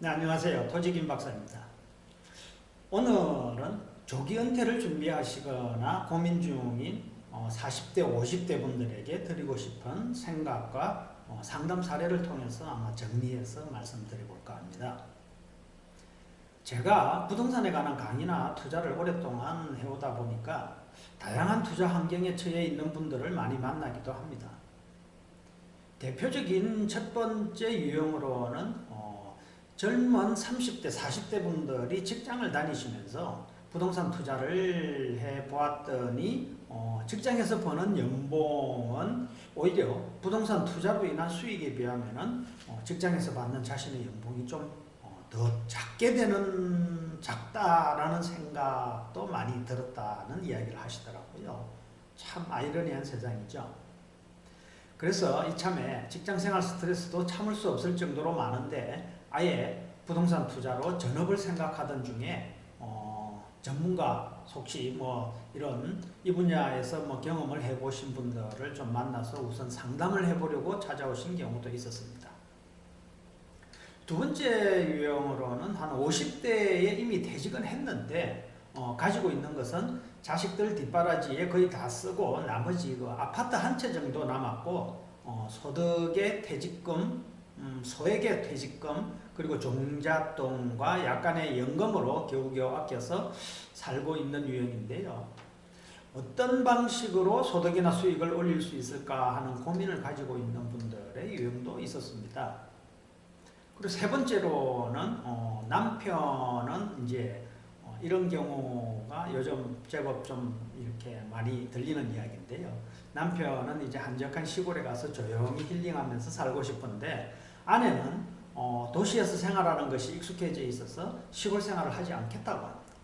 네, 안녕하세요. 토지김 박사입니다. 오늘은 조기 은퇴를 준비하시거나 고민 중인 40대, 50대 분들에게 드리고 싶은 생각과 어, 상담 사례를 통해서 아마 정리해서 말씀드려볼까 합니다. 제가 부동산에 관한 강의나 투자를 오랫동안 해오다 보니까 다양한 투자 환경에 처해 있는 분들을 많이 만나기도 합니다. 대표적인 첫 번째 유형으로는 어, 젊은 30대, 40대 분들이 직장을 다니시면서 부동산 투자를 해 보았더니 어, 직장에서 버는 연봉은 오히려 부동산 투자로 인한 수익에 비하면은 어, 직장에서 받는 자신의 연봉이 좀 더 작게 되는 작다라는 생각도 많이 들었다는 이야기를 하시더라고요. 참 아이러니한 세상이죠. 그래서 이참에 직장생활 스트레스도 참을 수 없을 정도로 많은데 아예 부동산 투자로 전업을 생각하던 중에 어, 전문가 혹시 뭐 이런 이 분야에서 뭐 경험을 해보신 분들을 좀 만나서 우선 상담을 해보려고 찾아오신 경우도 있었습니다. 두 번째 유형으로는 한 50대에 이미 퇴직은 했는데 어, 가지고 있는 것은 자식들 뒷바라지에 거의 다 쓰고 나머지 그 아파트 한 채 정도 남았고 어, 소득의 퇴직금, 음, 소액의 퇴직금 그리고 종잣돈과 약간의 연금으로 겨우겨우 아껴서 살고 있는 유형인데요. 어떤 방식으로 소득이나 수익을 올릴 수 있을까 하는 고민을 가지고 있는 분들의 유형도 있었습니다. 그리고 세 번째로는 어, 남편은 이제 어, 이런 경우가 요즘 제법 좀 이렇게 많이 들리는 이야기인데요. 남편은 이제 한적한 시골에 가서 조용히 힐링하면서 살고 싶은데 아내는 어, 도시에서 생활하는 것이 익숙해져 있어서 시골 생활을 하지 않겠다고 합니다.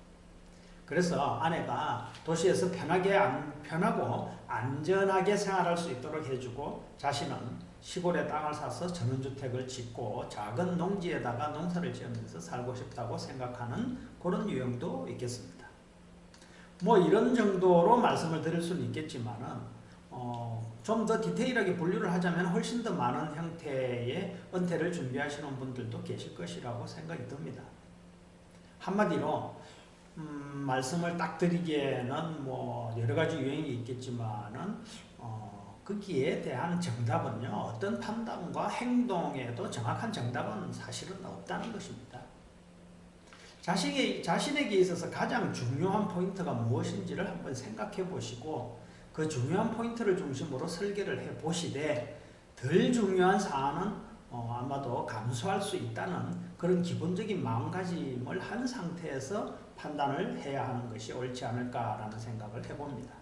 그래서 아내가 도시에서 편하게 안, 편하고 안전하게 생활할 수 있도록 해주고 자신은 시골에 땅을 사서 전원주택을 짓고 작은 농지에다가 농사를 지으면서 살고 싶다고 생각하는 그런 유형도 있겠습니다. 뭐 이런 정도로 말씀을 드릴 수는 있겠지만은 어, 좀 더 디테일하게 분류를 하자면 훨씬 더 많은 형태의 은퇴를 준비하시는 분들도 계실 것이라고 생각이 듭니다. 한마디로 음, 말씀을 딱 드리기에는 뭐 여러 가지 유형이 있겠지만은 어, 거기에 대한 정답은요, 어떤 판단과 행동에도 정확한 정답은 사실은 없다는 것입니다. 자신의, 자신에게 있어서 가장 중요한 포인트가 무엇인지를 한번 생각해 보시고, 그 중요한 포인트를 중심으로 설계를 해 보시되, 덜 중요한 사안은 어, 아마도 감수할 수 있다는 그런 기본적인 마음가짐을 한 상태에서 판단을 해야 하는 것이 옳지 않을까라는 생각을 해봅니다.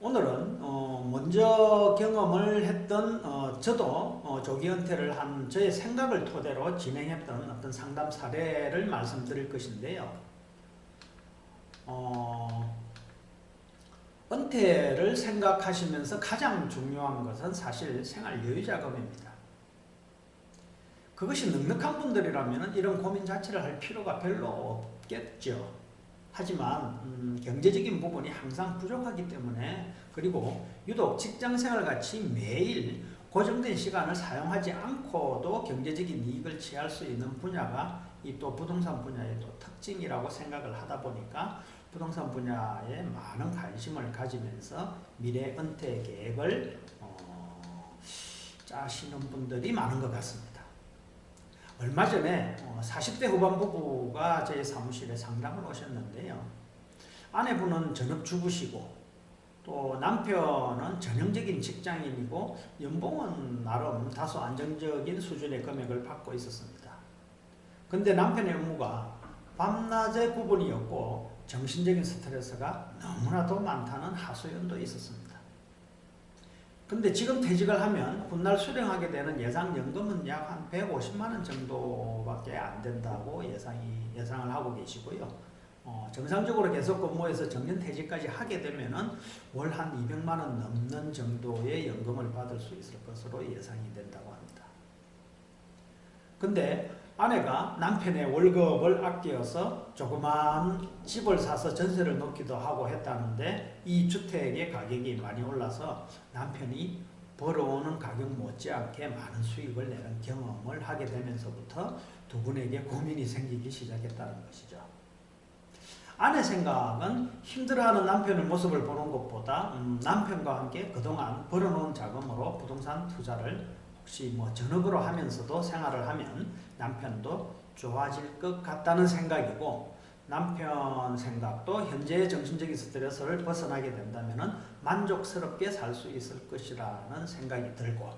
오늘은 어 먼저 경험을 했던 어 저도 어 조기 은퇴를 한 저의 생각을 토대로 진행했던 어떤 상담 사례를 말씀드릴 것인데요. 어 은퇴를 생각하시면서 가장 중요한 것은 사실 생활 여유 자금입니다. 그것이 넉넉한 분들이라면 이런 고민 자체를 할 필요가 별로 없겠죠. 하지만 음, 경제적인 부분이 항상 부족하기 때문에 그리고 유독 직장생활 같이 매일 고정된 시간을 사용하지 않고도 경제적인 이익을 취할 수 있는 분야가 이 또 부동산 분야의 또 특징이라고 생각을 하다 보니까 부동산 분야에 많은 관심을 가지면서 미래 은퇴 계획을 어, 짜시는 분들이 많은 것 같습니다. 얼마 전에 40대 어, 후반 부부가 제 사무실에 상담을 오셨는데요. 아내분은 전업주부시고 또 남편은 전형적인 직장인이고 연봉은 나름 다소 안정적인 수준의 금액을 받고 있었습니다. 근데 남편의 업무가 밤낮의 구분이었고 정신적인 스트레스가 너무나도 많다는 하소연도 있었습니다. 근데 지금 퇴직을 하면 훗날 수령하게 되는 예상연금은 약 한 150만원 정도밖에 안 된다고 예상이, 예상을 하고 계시고요. 어, 정상적으로 계속 근무해서 정년 퇴직까지 하게 되면은 월 한 200만원 넘는 정도의 연금을 받을 수 있을 것으로 예상이 된다고 합니다. 근데 아내가 남편의 월급을 아껴서 조그만 집을 사서 전세를 놓기도 하고 했다는데 이 주택의 가격이 많이 올라서 남편이 벌어오는 가격 못지않게 많은 수익을 내는 경험을 하게 되면서부터 두 분에게 고민이 생기기 시작했다는 것이죠. 아내 생각은 힘들어하는 남편의 모습을 보는 것보다 음, 남편과 함께 그동안 벌어놓은 자금으로 부동산 투자를 혹시 뭐 전업으로 하면서도 생활을 하면 남편도 좋아질 것 같다는 생각이고 남편 생각도 현재의 정신적인 스트레스를 벗어나게 된다면 만족스럽게 살 수 있을 것이라는 생각이 들고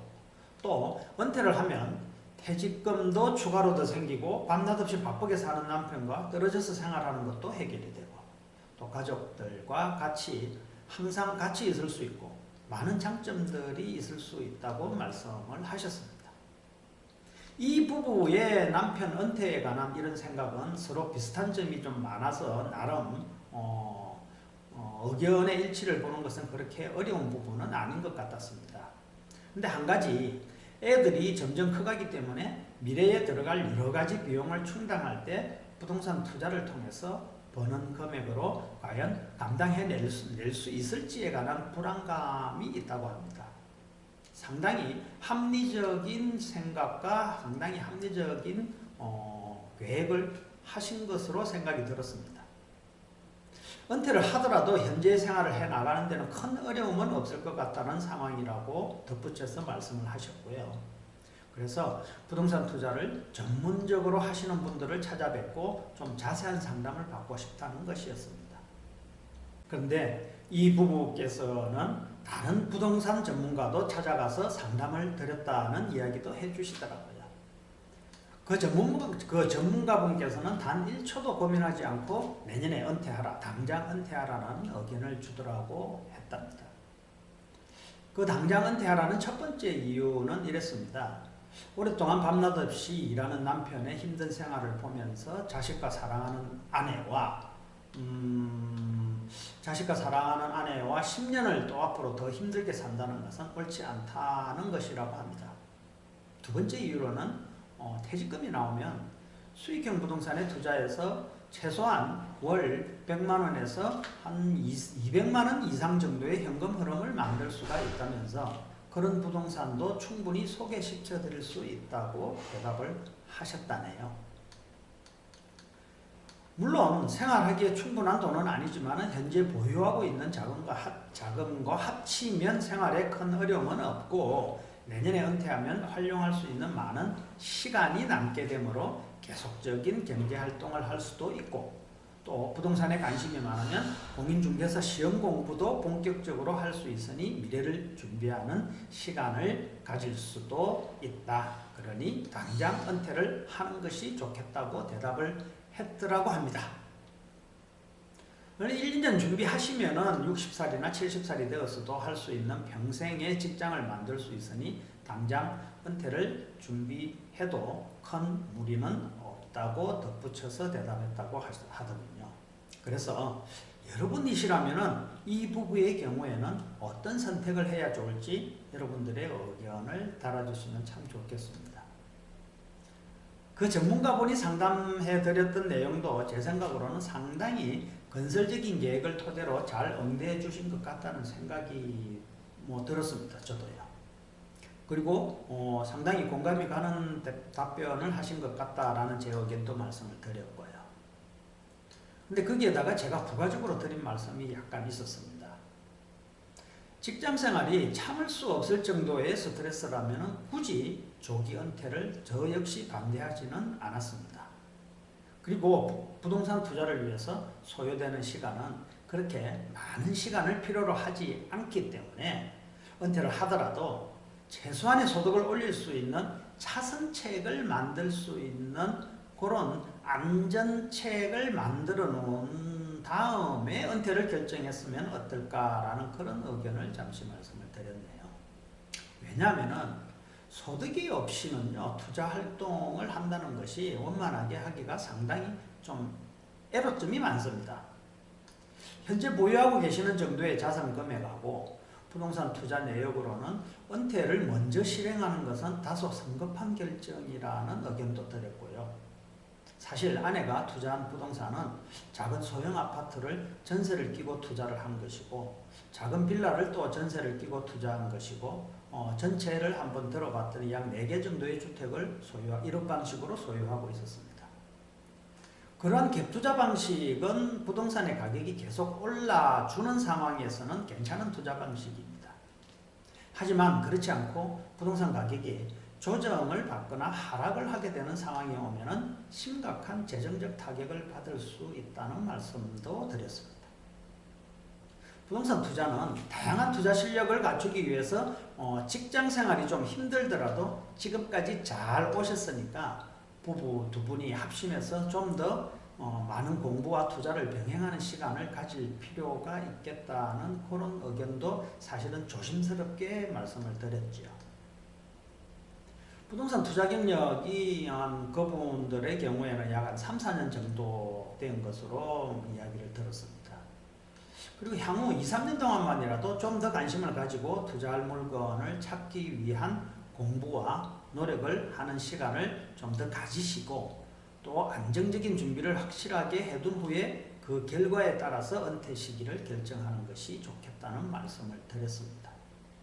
또 은퇴를 하면 퇴직금도 추가로 더 생기고 밤낮 없이 바쁘게 사는 남편과 떨어져서 생활하는 것도 해결이 되고 또 가족들과 같이 항상 같이 있을 수 있고 많은 장점들이 있을 수 있다고 말씀을 하셨습니다. 이 부부의 남편 은퇴에 관한 이런 생각은 서로 비슷한 점이 좀 많아서 나름 어, 어, 의견의 일치를 보는 것은 그렇게 어려운 부분은 아닌 것 같았습니다. 근데 한 가지 애들이 점점 커가기 때문에 미래에 들어갈 여러 가지 비용을 충당할 때 부동산 투자를 통해서 버는 금액으로 과연 감당해낼 수, 낼수 있을지에 관한 불안감이 있다고 합니다. 상당히 합리적인 생각과 상당히 합리적인 어, 계획을 하신 것으로 생각이 들었습니다. 은퇴를 하더라도 현재 생활을 해 나가는 데는 큰 어려움은 없을 것 같다는 상황이라고 덧붙여서 말씀을 하셨고요. 그래서 부동산 투자를 전문적으로 하시는 분들을 찾아뵙고 좀 자세한 상담을 받고 싶다는 것이었습니다. 그런데 이 부부께서는 다른 부동산 전문가도 찾아가서 상담을 드렸다는 이야기도 해주시더라고요. 그 전문 그 전문가분께서는 단 1초도 고민하지 않고 내년에 은퇴하라, 당장 은퇴하라는 의견을 주더라고 했답니다. 그 당장 은퇴하라는 첫 번째 이유는 이랬습니다. 오랫동안 밤낮 없이 일하는 남편의 힘든 생활을 보면서 자식과 사랑하는 아내와 음, 자식과 사랑하는 아내와 10년을 또 앞으로 더 힘들게 산다는 것은 옳지 않다는 것이라고 합니다. 두 번째 이유로는 어, 퇴직금이 나오면 수익형 부동산에 투자해서 최소한 월 100만 원에서 한 200만 원 이상 정도의 현금 흐름을 만들 수가 있다면서 그런 부동산도 충분히 소개시켜 드릴 수 있다고 대답을 하셨다네요. 물론 생활하기에 충분한 돈은 아니지만 현재 보유하고 있는 자금과, 합, 자금과 합치면 생활에 큰 어려움은 없고 내년에 은퇴하면 활용할 수 있는 많은 시간이 남게 되므로 계속적인 경제활동을 할 수도 있고 또 부동산에 관심이 많으면 공인중개사 시험 공부도 본격적으로 할 수 있으니 미래를 준비하는 시간을 가질 수도 있다. 그러니 당장 은퇴를 하는 것이 좋겠다고 대답을 했더라고 합니다. 1, 2년 준비하시면 은 60살이나 70살이 되어서도 할 수 있는 평생의 직장을 만들 수 있으니 당장 은퇴를 준비해도 큰 무리는 없다고 덧붙여서 대답했다고 하더군요. 그래서 여러분이시라면은 이 부부의 경우에는 어떤 선택을 해야 좋을지 여러분들의 의견을 달아주시면 참 좋겠습니다. 그 전문가분이 상담해 드렸던 내용도 제 생각으로는 상당히 건설적인 계획을 토대로 잘 응대해 주신 것 같다는 생각이 뭐 들었습니다. 저도요. 그리고 어, 상당히 공감이 가는 답변을 하신 것 같다라는 제 의견도 말씀을 드렸고요. 근데 거기에다가 제가 부가적으로 드린 말씀이 약간 있었습니다. 직장 생활이 참을 수 없을 정도의 스트레스라면 굳이 조기 은퇴를 저 역시 반대하지는 않았습니다. 그리고 부동산 투자를 위해서 소요되는 시간은 그렇게 많은 시간을 필요로 하지 않기 때문에 은퇴를 하더라도 최소한의 소득을 올릴 수 있는 차선책을 만들 수 있는 그런 안전책을 만들어 놓은 다음에 은퇴를 결정했으면 어떨까라는 그런 의견을 잠시 말씀을 드렸네요. 왜냐하면 소득이 없이는요, 투자 활동을 한다는 것이 원만하게 하기가 상당히 좀 애로점이 많습니다. 현재 보유하고 계시는 정도의 자산 금액하고 부동산 투자 내역으로는 은퇴를 먼저 실행하는 것은 다소 성급한 결정이라는 의견도 드렸고요. 사실 아내가 투자한 부동산은 작은 소형 아파트를 전세를 끼고 투자를 한 것이고 작은 빌라를 또 전세를 끼고 투자한 것이고 어, 전체를 한번 들어봤더니 약 4개 정도의 주택을 소유하, 이런 방식으로 소유하고 있었습니다. 그러한 갭투자 방식은 부동산의 가격이 계속 올라주는 상황에서는 괜찮은 투자 방식입니다. 하지만 그렇지 않고 부동산 가격이 조정을 받거나 하락을 하게 되는 상황이 오면 심각한 재정적 타격을 받을 수 있다는 말씀도 드렸습니다. 부동산 투자는 다양한 투자 실력을 갖추기 위해서 어, 직장 생활이 좀 힘들더라도 지금까지 잘 오셨으니까 부부 두 분이 합심해서 좀더 어, 많은 공부와 투자를 병행하는 시간을 가질 필요가 있겠다는 그런 의견도 사실은 조심스럽게 말씀을 드렸죠. 부동산 투자 경력이 한 그분들의 경우에는 약 한 3, 4년 정도 된 것으로 이야기를 들었습니다. 그리고 향후 2, 3년 동안만이라도 좀 더 관심을 가지고 투자할 물건을 찾기 위한 공부와 노력을 하는 시간을 좀 더 가지시고 또 안정적인 준비를 확실하게 해둔 후에 그 결과에 따라서 은퇴 시기를 결정하는 것이 좋겠다는 말씀을 드렸습니다.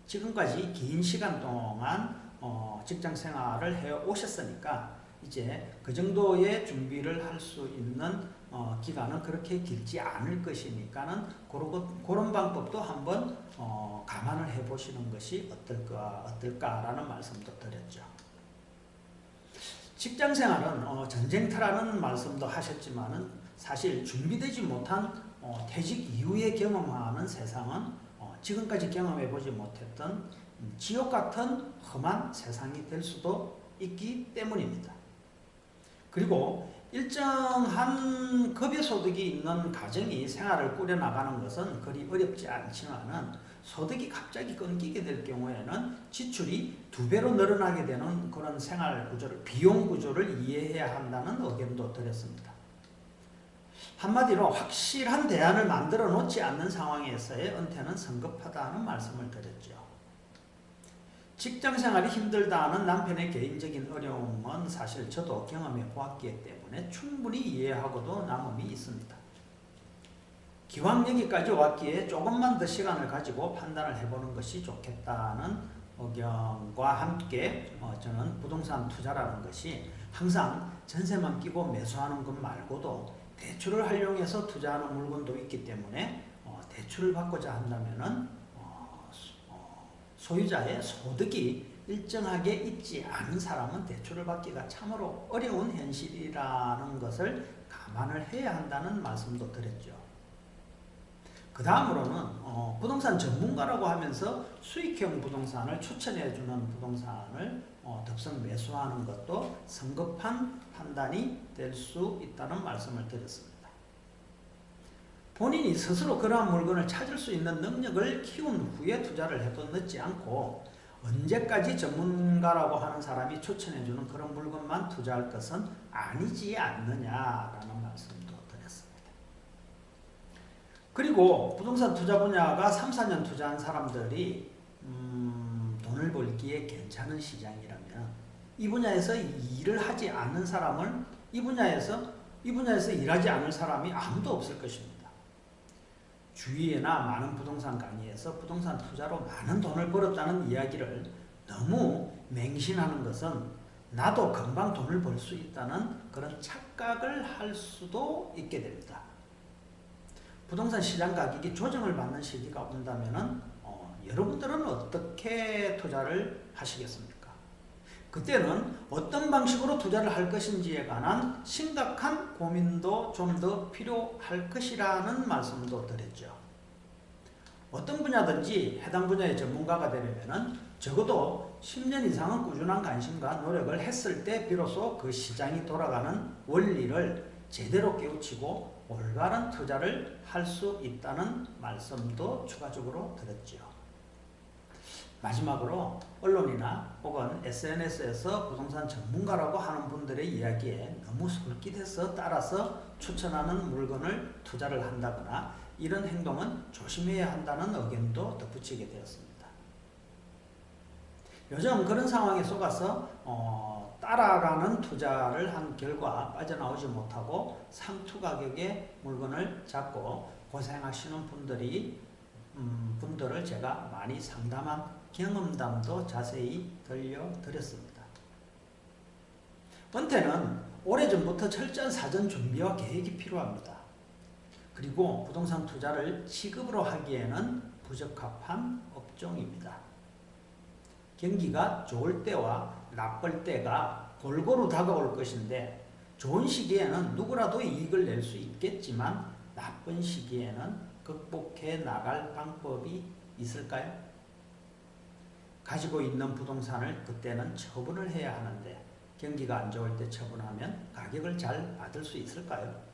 지금까지 긴 시간 동안 어, 직장 생활을 해 오셨으니까 이제 그 정도의 준비를 할 수 있는 어, 기간은 그렇게 길지 않을 것이니까는 그런, 방법도 한번 어, 감안을 해 보시는 것이 어떨까, 어떨까라는 말씀도 드렸죠. 직장 생활은 어, 전쟁터라는 말씀도 하셨지만은 사실 준비되지 못한 어, 퇴직 이후에 경험하는 세상은 어, 지금까지 경험해 보지 못했던 지옥 같은 험한 세상이 될 수도 있기 때문입니다. 그리고 일정한 급여 소득이 있는 가정이 생활을 꾸려나가는 것은 그리 어렵지 않지만은 소득이 갑자기 끊기게 될 경우에는 지출이 두 배로 늘어나게 되는 그런 생활 구조를, 비용 구조를 이해해야 한다는 의견도 드렸습니다. 한마디로 확실한 대안을 만들어 놓지 않는 상황에서의 은퇴는 성급하다는 말씀을 드렸죠. 직장 생활이 힘들다는 남편의 개인적인 어려움은 사실 저도 경험해 보았기 때문에 충분히 이해하고도 남음이 있습니다. 기왕 여기까지 왔기에 조금만 더 시간을 가지고 판단을 해보는 것이 좋겠다는 의견과 함께 어, 저는 부동산 투자라는 것이 항상 전세만 끼고 매수하는 것 말고도 대출을 활용해서 투자하는 물건도 있기 때문에 어, 대출을 받고자 한다면은 소유자의 소득이 일정하게 있지 않은 사람은 대출을 받기가 참으로 어려운 현실이라는 것을 감안을 해야 한다는 말씀도 드렸죠. 그 다음으로는 어, 부동산 전문가라고 하면서 수익형 부동산을 추천해주는 부동산을 어, 덥석 매수하는 것도 성급한 판단이 될 수 있다는 말씀을 드렸습니다. 본인이 스스로 그러한 물건을 찾을 수 있는 능력을 키운 후에 투자를 해도 늦지 않고 언제까지 전문가라고 하는 사람이 추천해주는 그런 물건만 투자할 것은 아니지 않느냐라는 말씀도 드렸습니다. 그리고 부동산 투자 분야가 3, 4년 투자한 사람들이 음, 돈을 벌기에 괜찮은 시장이라면 이 분야에서 일을 하지 않는 사람을 이 분야에서 이 분야에서 일하지 않을 사람이 아무도 없을 것입니다. 주위에나 많은 부동산 강의에서 부동산 투자로 많은 돈을 벌었다는 이야기를 너무 맹신하는 것은 나도 금방 돈을 벌 수 있다는 그런 착각을 할 수도 있게 됩니다. 부동산 시장 가격이 조정을 받는 시기가 온다면 어, 여러분들은 어떻게 투자를 하시겠습니까? 그때는 어떤 방식으로 투자를 할 것인지에 관한 심각한 고민도 좀 더 필요할 것이라는 말씀도 드렸죠. 어떤 분야든지 해당 분야의 전문가가 되려면 적어도 10년 이상은 꾸준한 관심과 노력을 했을 때 비로소 그 시장이 돌아가는 원리를 제대로 깨우치고 올바른 투자를 할 수 있다는 말씀도 추가적으로 드렸죠. 마지막으로 언론이나 혹은 SNS에서 부동산 전문가라고 하는 분들의 이야기에 너무 솔깃해서 따라서 추천하는 물건을 투자를 한다거나 이런 행동은 조심해야 한다는 의견도 덧붙이게 되었습니다. 요즘 그런 상황에 속아서 어, 따라가는 투자를 한 결과 빠져나오지 못하고 상투 가격의 물건을 잡고 고생하시는 분들이 음, 분들을 제가 많이 상담한 경험담도 자세히 들려드렸습니다. 은퇴는 오래전부터 철저한 사전 준비와 계획이 필요합니다. 그리고 부동산 투자를 취급으로 하기에는 부적합한 업종입니다. 경기가 좋을 때와 나쁠 때가 골고루 다가올 것인데 좋은 시기에는 누구라도 이익을 낼 수 있겠지만 나쁜 시기에는 극복해 나갈 방법이 있을까요? 가지고 있는 부동산을 그때는 처분을 해야 하는데 경기가 안 좋을 때 처분하면 가격을 잘 받을 수 있을까요?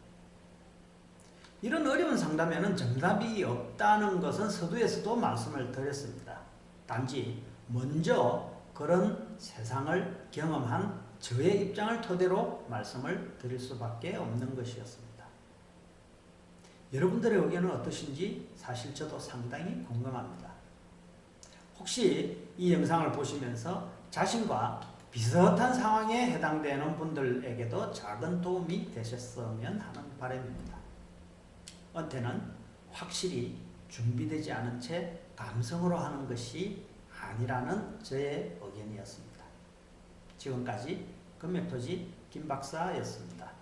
이런 어려운 상담에는 정답이 없다는 것은 서두에서도 말씀을 드렸습니다. 단지 먼저 그런 세상을 경험한 저의 입장을 토대로 말씀을 드릴 수밖에 없는 것이었습니다. 여러분들의 의견은 어떠신지 사실 저도 상당히 궁금합니다. 혹시 이 영상을 보시면서 자신과 비슷한 상황에 해당되는 분들에게도 작은 도움이 되셨으면 하는 바람입니다. 은퇴는 확실히 준비되지 않은 채 감성으로 하는 것이 아니라는 저의 의견이었습니다. 지금까지 금맥토지 김박사였습니다.